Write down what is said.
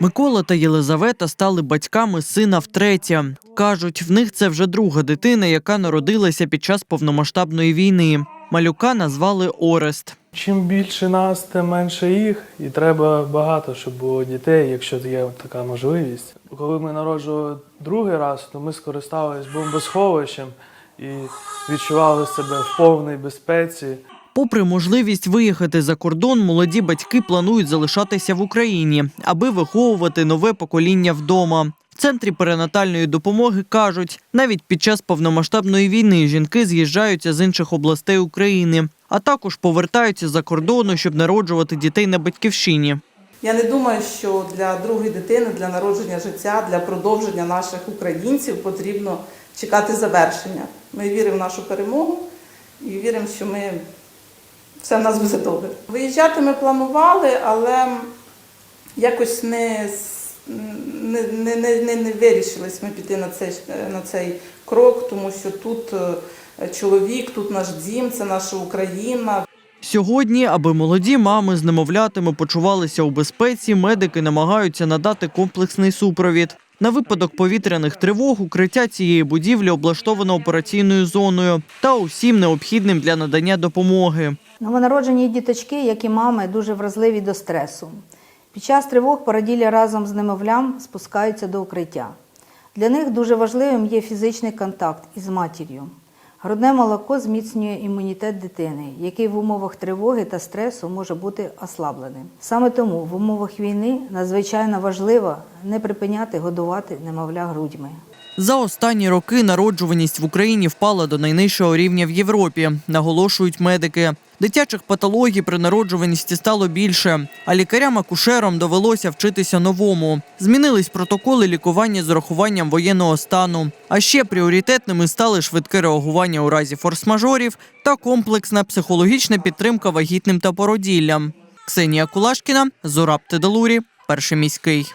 Микола та Єлизавета стали батьками сина втретє. Кажуть, в них це вже друга дитина, яка народилася під час повномасштабної війни. Малюка назвали Орест. Чим більше нас, тим менше їх, і треба багато, щоб було дітей, якщо є така можливість. Коли ми народжували другий раз, то ми скористалися бомбосховищем і відчували себе в повній безпеці. Попри можливість виїхати за кордон, молоді батьки планують залишатися в Україні, аби виховувати нове покоління вдома. В центрі перинатальної допомоги кажуть, навіть під час повномасштабної війни жінки з'їжджаються з інших областей України, а також повертаються за кордону, щоб народжувати дітей на батьківщині. Я не думаю, що для другої дитини, для народження життя, для продовження наших українців потрібно чекати завершення. Ми віримо в нашу перемогу і віримо, що ми все в нас буде добре. Виїжджати ми планували, але якось не, не, не, не, не, не вирішились ми піти на цей, на цей крок, тому що тут е, чоловік, тут наш дім, це наша Україна, Сьогодні, аби молоді мами з немовлятами почувалися у безпеці, медики намагаються надати комплексний супровід. На випадок повітряних тривог укриття цієї будівлі облаштовано операційною зоною та усім необхідним для надання допомоги. Новонароджені діточки, як і мами, дуже вразливі до стресу. Під час тривог породілля разом з немовлям спускаються до укриття. Для них дуже важливим є фізичний контакт із матір'ю. Грудне молоко зміцнює імунітет дитини, який в умовах тривоги та стресу може бути ослабленим. Саме тому в умовах війни надзвичайно важливо не припиняти годувати немовля грудьми. За останні роки народжуваність в Україні впала до найнижчого рівня в Європі, наголошують медики. Дитячих патологій при народжуваності стало більше, а лікарям-акушерам довелося вчитися новому. Змінились протоколи лікування з урахуванням воєнного стану. А ще пріоритетними стали швидке реагування у разі форс-мажорів та комплексна психологічна підтримка вагітним та породіллям. Ксенія Кулашкіна, Зураб Тедалурі, перший міський.